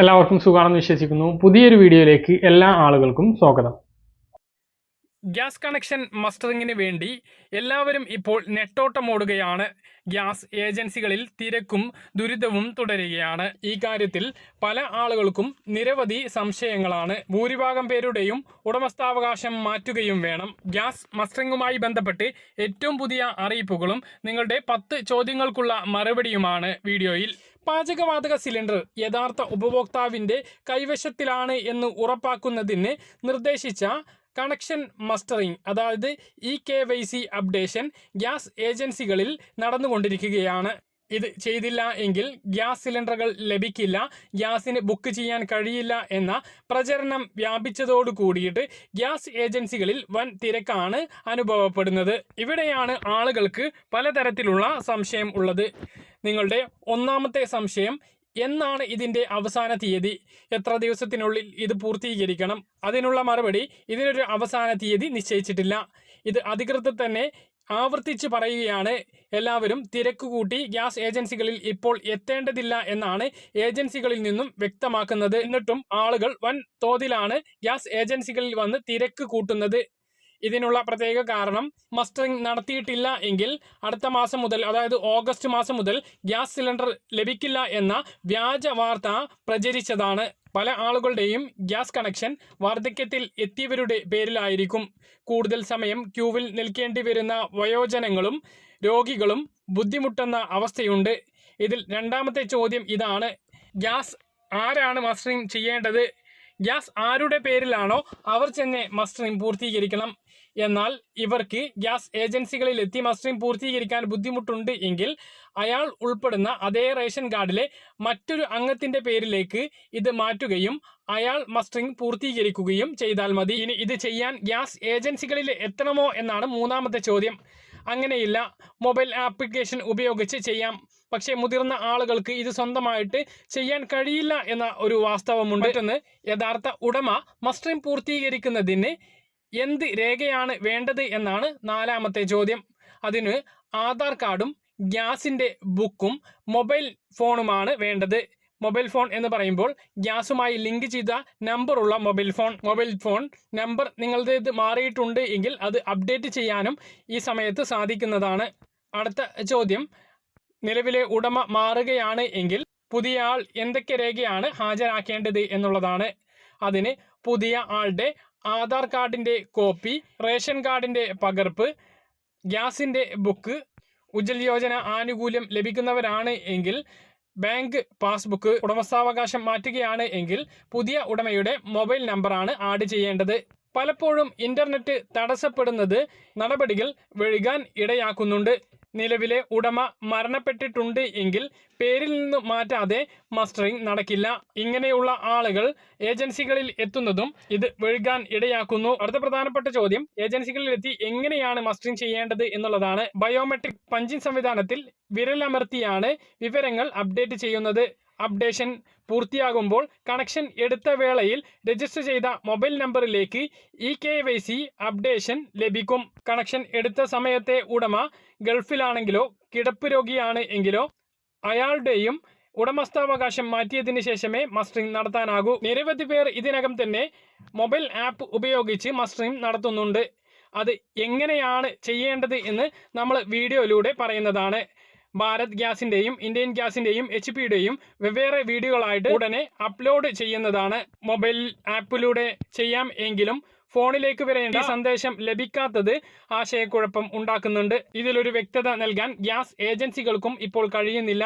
എല്ലാവർക്കും സുഖമാണെന്ന് വിശ്വസിക്കുന്നു. പുതിയൊരു വീഡിയോയിലേക്ക് എല്ലാ ആളുകൾക്കും സ്വാഗതം. ഗ്യാസ് കണക്ഷൻ മസ്റ്ററിങ്ങിന് വേണ്ടി എല്ലാവരും ഇപ്പോൾ നെട്ടോട്ടമോടുകയാണ് ഗ്യാസ് ഏജൻസികളിൽ തിരക്കും ദുരിതവും തുടരുകയാണ്. ഈ കാര്യത്തിൽ പല ആളുകൾക്കും നിരവധി സംശയങ്ങളാണ്. ഭൂരിഭാഗം പേരുടെയും ഉടമസ്ഥാവകാശം മാറ്റുകയും വേണം. ഗ്യാസ് മസ്റ്ററിങ്ങുമായി ബന്ധപ്പെട്ട് ഏറ്റവും പുതിയ അറിയിപ്പുകളും നിങ്ങളുടെ പത്ത് ചോദ്യങ്ങൾക്കുള്ള മറുപടിയുമാണ് വീഡിയോയിൽ. പാചകവാതക സിലിണ്ടർ യഥാർത്ഥ ഉപഭോക്താവിന്റെ കൈവശത്തിലാണ് എന്ന് ഉറപ്പാക്കുന്നതിന് നിർദ്ദേശിച്ച കണക്ഷൻ മസ്റ്ററിംഗ് അതായത് E K Y C updation gas ഏജൻസികളിൽ നടന്നുകൊണ്ടിരിക്കുകയാണ്. ഇത് ചെയ്തില്ല എങ്കിൽ ഗ്യാസ് സിലിണ്ടറുകൾ ലഭിക്കില്ല ഗ്യാസിന് ബുക്ക് ചെയ്യാൻ കഴിയില്ല എന്ന പ്രചരണം വ്യാപിച്ചതോടു കൂടിയിട്ട് ഗ്യാസ് ഏജൻസികളിൽ വൻ തിരക്കാണ് അനുഭവപ്പെടുന്നത്. ഇവിടെയാണ് ആളുകൾക്ക് പലതരത്തിലുള്ള സംശയം ഉള്ളത്. നിങ്ങളുടെ ഒന്നാമത്തെ സംശയം എന്നാണ് ഇതിന്റെ അവസാന തീയതി? എത്ര ദിവസത്തിനുള്ളിൽ ഇത് പൂർത്തീകരിക്കണം? അതിനുള്ള മറുപടി ഇതിനൊരു അവസാന തീയതി നിശ്ചയിച്ചിട്ടില്ല. ഇത് അധികൃതർ തന്നെ ആവർത്തിച്ച് പറയുകയാണ്. എല്ലാവരും തിരക്ക് കൂട്ടി ഗ്യാസ് ഏജൻസികളിൽ ഇപ്പോൾ എത്തേണ്ടതില്ല എന്നാണ് ഏജൻസികളിൽ നിന്നും വ്യക്തമാക്കുന്നത്. എന്നിട്ടും ആളുകൾ വൻ തോതിലാണ് ഗ്യാസ് ഏജൻസികളിൽ വന്ന് തിരക്ക് കൂട്ടുന്നത്. ഇതിനുള്ള പ്രത്യേക കാരണം മസ്റ്ററിംഗ് നടത്തിയിട്ടില്ല എങ്കിൽ അടുത്ത മാസം മുതൽ അതായത് ഓഗസ്റ്റ് മാസം മുതൽ ഗ്യാസ് സിലിണ്ടർ ലഭിക്കില്ല എന്ന വ്യാജ വാർത്ത പ്രചരിച്ചതാണ്. പല ആളുകളുടെയും ഗ്യാസ് കണക്ഷൻ വാർദ്ധക്യത്തിൽ എത്തിയവരുടെ പേരിലായിരിക്കും. കൂടുതൽ സമയം ക്യൂവിൽ നിൽക്കേണ്ടി വരുന്ന വയോജനങ്ങളും രോഗികളും ബുദ്ധിമുട്ടുന്ന അവസ്ഥയുണ്ട്. ഇതിൽ രണ്ടാമത്തെ ചോദ്യം ഇതാണ്. ഗ്യാസ് ആരാണ് മസ്റ്ററിംഗ് ചെയ്യേണ്ടത്? ഗ്യാസ് ആരുടെ പേരിലാണോ അവർ തന്നെ മസ്റ്ററിംഗ് പൂർത്തീകരിക്കണം. എന്നാൽ ഇവർക്ക് ഗ്യാസ് ഏജൻസികളിൽ എത്തി മസ്റ്ററിംഗ് പൂർത്തീകരിക്കാൻ ബുദ്ധിമുട്ടുണ്ട് എങ്കിൽ അയാൾ ഉൾപ്പെടുന്ന അതേ റേഷൻ കാർഡിലെ മറ്റൊരു അംഗത്തിന്റെ പേരിലേക്ക് ഇത് മാറ്റുകയും അയാൾ മസ്റ്ററിംഗ് പൂർത്തീകരിക്കുകയും ചെയ്താൽ മതി. ഇനി ഇത് ചെയ്യാൻ ഗ്യാസ് ഏജൻസികളിൽ എത്തണമോ എന്നാണ് മൂന്നാമത്തെ ചോദ്യം. അങ്ങനെയില്ല. മൊബൈൽ ആപ്ലിക്കേഷൻ ഉപയോഗിച്ച് ചെയ്യാം. പക്ഷേ മുതിർന്ന ആളുകൾക്ക് ഇത് സ്വന്തമായിട്ട് ചെയ്യാൻ കഴിയില്ല എന്ന ഒരു വാസ്തവമുണ്ട്. മറ്റൊന്ന് യഥാർത്ഥ ഉടമ മസ്റ്ററിംഗ് പൂർത്തീകരിക്കുന്നതിന് എന്ത് രേഖയാണ് വേണ്ടത് എന്നാണ് നാലാമത്തെ ചോദ്യം. അതിന് ആധാർ കാർഡും ഗ്യാസിന്റെ ബുക്കും മൊബൈൽ ഫോണുമാണ് വേണ്ടത്. മൊബൈൽ ഫോൺ എന്ന് പറയുമ്പോൾ ഗ്യാസുമായി ലിങ്ക് ചെയ്ത നമ്പറുള്ള mobile phone. Mobile phone number നിങ്ങളുടേത് മാറിയിട്ടുണ്ട് എങ്കിൽ അത് അപ്ഡേറ്റ് ചെയ്യാനും ഈ സമയത്ത് സാധിക്കുന്നതാണ്. അടുത്ത ചോദ്യം നിലവിലെ ഉടമ മാറുകയാണ് എങ്കിൽ പുതിയ ആൾ എന്തൊക്കെ രേഖയാണ് ഹാജരാക്കേണ്ടത് എന്നുള്ളതാണ്. അതിന് പുതിയ ആളുടെ ആധാർ കാർഡിന്റെ കോപ്പി റേഷൻ കാർഡിന്റെ പകർപ്പ് ഗ്യാസിന്റെ ബുക്ക് ഉജ്ജൽ യോജന ആനുകൂല്യം ലഭിക്കുന്നവരാണ് എങ്കിൽ ബാങ്ക് പാസ്ബുക്ക് ഉടമസ്ഥാവകാശം മാറ്റുകയാണ് എങ്കിൽ പുതിയ ഉടമയുടെ മൊബൈൽ നമ്പറാണ് ആഡ് ചെയ്യേണ്ടത്. പലപ്പോഴും ഇന്റർനെറ്റ് തടസ്സപ്പെടുന്നത് നടപടികൾ വഴുകാൻ ഇടയാക്കുന്നുണ്ട്. നിലവിലെ ഉടമ മരണപ്പെട്ടിട്ടുണ്ട് എങ്കിൽ പേരിൽ നിന്ന് മാറ്റാതെ മസ്റ്ററിംഗ് നടക്കില്ല. ഇങ്ങനെയുള്ള ആളുകൾ ഏജൻസികളിൽ എത്തുന്നതും ഇത് വഴുകാൻ ഇടയാക്കുന്നു. അടുത്ത പ്രധാനപ്പെട്ട ചോദ്യം ഏജൻസികളിൽ എത്തി എങ്ങനെയാണ് മസ്റ്ററിംഗ് ചെയ്യേണ്ടത് എന്നുള്ളതാണ്. ബയോമെട്രിക് പഞ്ചിങ് സംവിധാനത്തിൽ വിരലമർത്തിയാണ് വിവരങ്ങൾ അപ്ഡേറ്റ് ചെയ്യുന്നത്. അപ്ഡേഷൻ പൂർത്തിയാകുമ്പോൾ കണക്ഷൻ എടുത്ത വേളയിൽ രജിസ്റ്റർ ചെയ്ത മൊബൈൽ നമ്പറിലേക്ക് E K Y C updation ലഭിക്കും. കണക്ഷൻ എടുത്ത സമയത്തെ ഉടമ ഗൾഫിലാണെങ്കിലോ കിടപ്പ് രോഗിയാണ് എങ്കിലോ അയാളുടെയും ഉടമസ്ഥാവകാശം മാറ്റിയതിന് ശേഷമേ മസ്റ്ററിംഗ് നടത്താനാകൂ. നിരവധി പേർ ഇതിനകം തന്നെ മൊബൈൽ ആപ്പ് ഉപയോഗിച്ച് മസ്റ്ററിംഗ് നടത്തുന്നുണ്ട്. അത് എങ്ങനെയാണ് ചെയ്യേണ്ടത് എന്ന് നമ്മൾ വീഡിയോയിലൂടെ പറയുന്നതാണ്. ഭാരത് ഗ്യാസിന്റെയും ഇന്ത്യൻ ഗ്യാസിന്റെയും എച്ച് പിയുടെയും വെവ്വേറെ വീഡിയോകളായിട്ട് ഉടനെ അപ്ലോഡ് ചെയ്യുന്നതാണ്. മൊബൈൽ ആപ്പിലൂടെ ചെയ്യാം എങ്കിലും ഫോണിലേക്ക് വരേണ്ട സന്ദേശം ലഭിക്കാത്തത് ആശയക്കുഴപ്പം ഉണ്ടാക്കുന്നുണ്ട്. ഇതിലൊരു വ്യക്തത നൽകാൻ ഗ്യാസ് ഏജൻസികൾക്കും ഇപ്പോൾ കഴിയുന്നില്ല.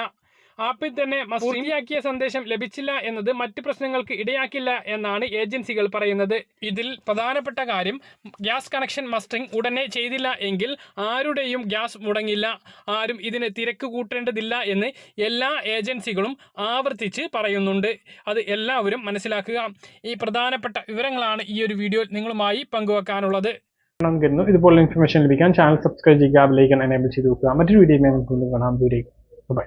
ആപ്പിൽ തന്നെ പൂർത്തിയാക്കിയ സന്ദേശം ലഭിച്ചില്ല എന്നത് മറ്റ് പ്രശ്നങ്ങൾക്ക് ഇടയാക്കില്ല എന്നാണ് ഏജൻസികൾ പറയുന്നത്. ഇതിൽ പ്രധാനപ്പെട്ട കാര്യം ഗ്യാസ് കണക്ഷൻ മസ്റ്ററിംഗ് ഉടനെ ചെയ്തില്ല എങ്കിൽ ആരുടെയും ഗ്യാസ് മുടങ്ങില്ല. ആരും ഇതിന് തിരക്ക് കൂട്ടേണ്ടതില്ല എന്ന് എല്ലാ ഏജൻസികളും ആവർത്തിച്ച് പറയുന്നുണ്ട്. അത് എല്ലാവരും മനസ്സിലാക്കുക. ഈ പ്രധാനപ്പെട്ട വിവരങ്ങളാണ് ഈ ഒരു വീഡിയോയിൽ നിങ്ങളുമായി പങ്കുവെക്കാനുള്ളത്. കരുതുന്നു. ഇതുപോലുള്ള ഇൻഫർമേഷൻ ലഭിക്കാൻ ചാനൽ സബ്സ്ക്രൈബ് ചെയ്യുക ബെലൈക്കൻ എനേബിൾ ചെയ്ത് വെക്കുക. മറ്റൊരു വീഡിയോ കാണാം. ദൂരേക്ക് ബൈ